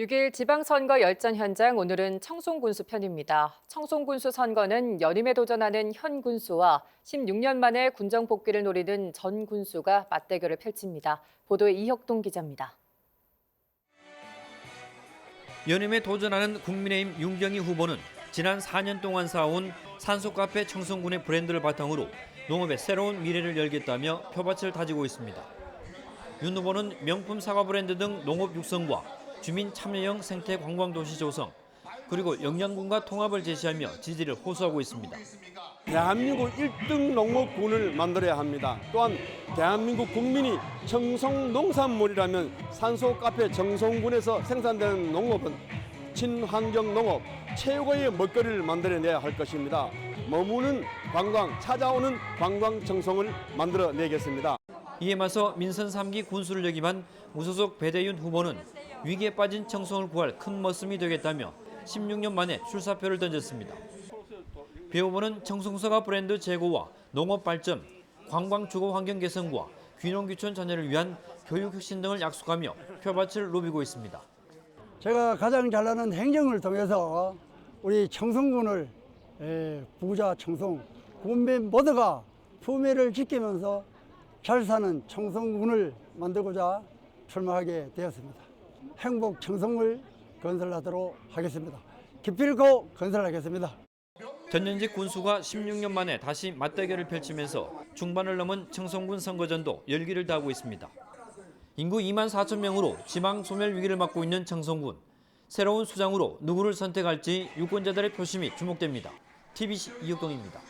6일 지방선거 열전 현장 오늘은 청송군수 편입니다. 청송군수 선거는 연임에 도전하는 현 군수와 16년 만에 군정 복귀를 노리는 전 군수가 맞대결을 펼칩니다. 보도에 이혁동 기자입니다. 연임에 도전하는 국민의힘 윤경희 후보는 지난 4년 동안 쌓아온 산소카페 청송군의 브랜드를 바탕으로 농업의 새로운 미래를 열겠다며 표밭을 다지고 있습니다. 윤 후보는 명품 사과 브랜드 등 농업 육성과 주민 참여형 생태 관광도시 조성 그리고 영양군과 통합을 제시하며 지지를 호소하고 있습니다. 대한민국 1등 농업군을 만들어야 합니다. 또한 대한민국 국민이 청송 농산물이라면 산소 카페 정송군에서 생산되는 농업은 친환경 농업 최고의 먹거리를 만들어내야 할 것입니다. 머무는 관광, 찾아오는 관광 정성을 만들어내겠습니다. 이에 맞서 민선 3기 군수를 역임한 무소속 배대윤 후보는 위기에 빠진 청송을 구할 큰 머슴이 되겠다며 16년 만에 출사표를 던졌습니다. 배 후보는 청송서가 브랜드 제고와 농업 발전, 관광 주거 환경 개선과 귀농 귀촌 자녀를 위한 교육 혁신 등을 약속하며 표밭을 누비고 있습니다. 제가 가장 잘나는 행정을 통해서 우리 청송군을 에, 부자 청송 군민 모두가 품위를 지키면서 잘 사는 청송군을 만들고자 출마하게 되었습니다. 행복 청송을 건설하도록 하겠습니다. 기필코 건설하겠습니다. 전현직 군수가 16년 만에 다시 맞대결을 펼치면서 중반을 넘은 청송군 선거전도 열기를 다하고 있습니다. 인구 2만 4천 명으로 지방 소멸 위기를 맞고 있는 청송군. 새로운 수장으로 누구를 선택할지 유권자들의 표심이 주목됩니다. TBC 이혁동입니다.